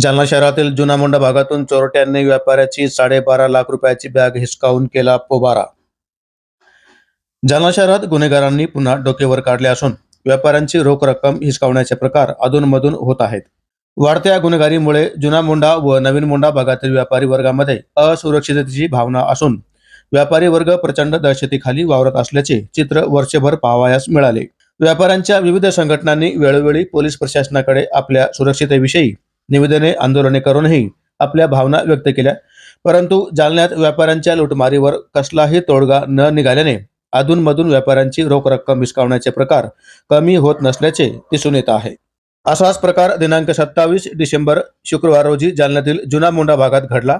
जालना शहरातील जुना मोंडा भागातून चोरट्यांनी व्यापाऱ्याची साडेबारा लाख रुपयाची बॅग हिसकावून केला पोबारा. जालना शहरात गुन्हेगारांनी पुन्हा डोकेवर काढले असून व्यापाऱ्यांची रोख रक्कम हिसकावण्याचे प्रकार अधूनमधून होत आहेत. वाढत्या गुन्हेगारीमुळे जुना मुंडा व नवीन मुंडा भागातील व्यापारी वर्गामध्ये असुरक्षिततेची भावना असून व्यापारी वर्ग प्रचंड दहशतीखाली वावरत असल्याचे चित्र वर्षभर पाहावयास मिळाले. व्यापाऱ्यांच्या विविध संघटनांनी वेळोवेळी पोलीस प्रशासनाकडे आपल्या सुरक्षितेविषयी निवेदने आंदोलने करूनही आपल्या भावना व्यक्त केल्या. परंतु जालन्यात व्यापाऱ्यांच्या लुटमारीवर कसलाही तोडगा न निघाल्याने अधूनमधून व्यापाऱ्यांची रोख रक्कम विस्कावण्याचे प्रकार कमी होत नसल्याचे दिसून येत आहे. असाच प्रकार दिनांक सत्तावीस डिसेंबर शुक्रवार रोजी जालन्यातील जुना मोंडा भागात घडला.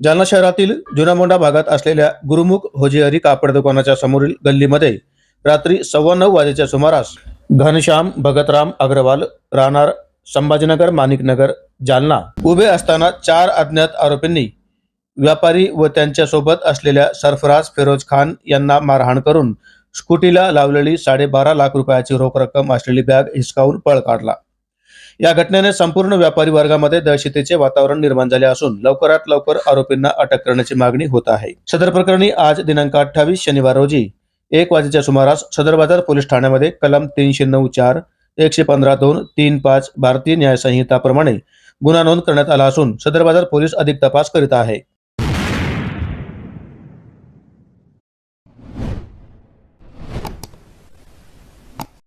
जालना शहरातील जुना मोंडा भागात असलेल्या गुरुमुख होजेहरी कापड दुकानाच्या समोरील गल्लीमध्ये रात्री सव्वा नऊ वाजेच्या सुमारास घनश्याम भगतराम अग्रवाल राहणार संभाजीनगर माणिकनगर जालना. उभे असताना चार अज्ञात आरोपींनी व्यापारी व त्यांच्यासोबत असलेल्या सरफराज फिरोज खान यांना मारहाण करून स्कूटीला लावलेली साडेबारा लाख रुपयाची रोख रक्कम असलेली बॅग हिसकावून पळ काढला. या घटनेने संपूर्ण व्यापारी वर्गामध्ये दहशतीचे वातावरण निर्माण झाले असून लवकरात लवकर आरोपींना अटक करण्याची मागणी होत आहे. सदर प्रकरणी आज दिनांक अठ्ठावीस शनिवार रोजी एक वाजेच्या सुमारास सदर बाजार पोलीस ठाण्यामध्ये कलम तीनशे नऊ चार एकशे पंधरा दोन तीन पाच भारतीय न्यायसंहिताप्रमाणे गुन्हा नोंद करण्यात आला असून सदर बाजार पोलीस अधिक तपास करीत आहे.